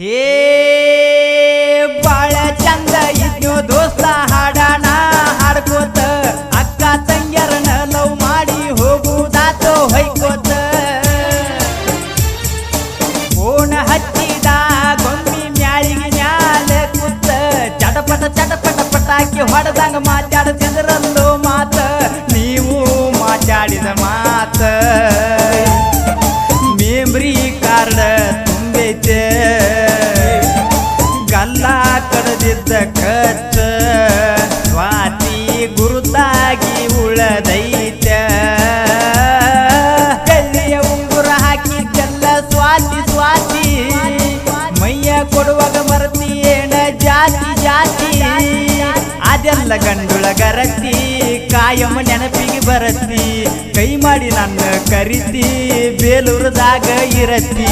ಹೇ, ಬಾಳ ಚಂದ ಇದ್ನು ದೋಸ್ತ ಹಾಡಾಣ ಹಾಡ್ಕೋತ. ಅಕ್ಕ ತಂಗ್ಯರನ ಲವ್ ಮಾಡಿ ಹೋಗುದಾತು ಹೊಯ್ಕೋತ. ಫೋನ್ ಹಚ್ಚಿದ ಗೊಂಬಿ ಮ್ಯಾಳಿಗೆ ಮ್ಯಾಲ ಕೂತ. ಚಟಪಟ ಚಟಪಟ ಪಟಾಕಿ ಹೊಡೆದಂಗ ಮಾತಾಡ್ತಿದ್ರಲ್ಲೋ ಮಾತ. ನೀವು ಮಾತಾಡಿದ ಮಾತ. ಮೆಮ್ರಿ ಕಾರ್ಡ್ ತುಂಬೈತೆ. ಕಡದಿದ್ದ ಕಚ್ಚ ಸ್ವಾತಿ ಗುರುತಾಗಿ ಉಳದೈತ ಕಲ್ಲಿಯ ಉಂಗುರ ಹಾಕಿದ್ದೆಲ್ಲ ಸ್ವಾತಿ ಸ್ವಾತಿ? ಮೈಯ ಕೊಡುವಾಗ ಮರತಿ ಏನ ಜಾತಿ ಜಾತಿ? ಅದೆಲ್ಲ ಗಂಡುಳ ಗರತಿ, ಕಾಯಂ ನೆನಪಿಗೆ ಬರತಿ. ಕೈ ಮಾಡಿ ನನ್ನ ಕರಿತಿ, ಬೇಲೂರದಾಗ ಇರತಿ.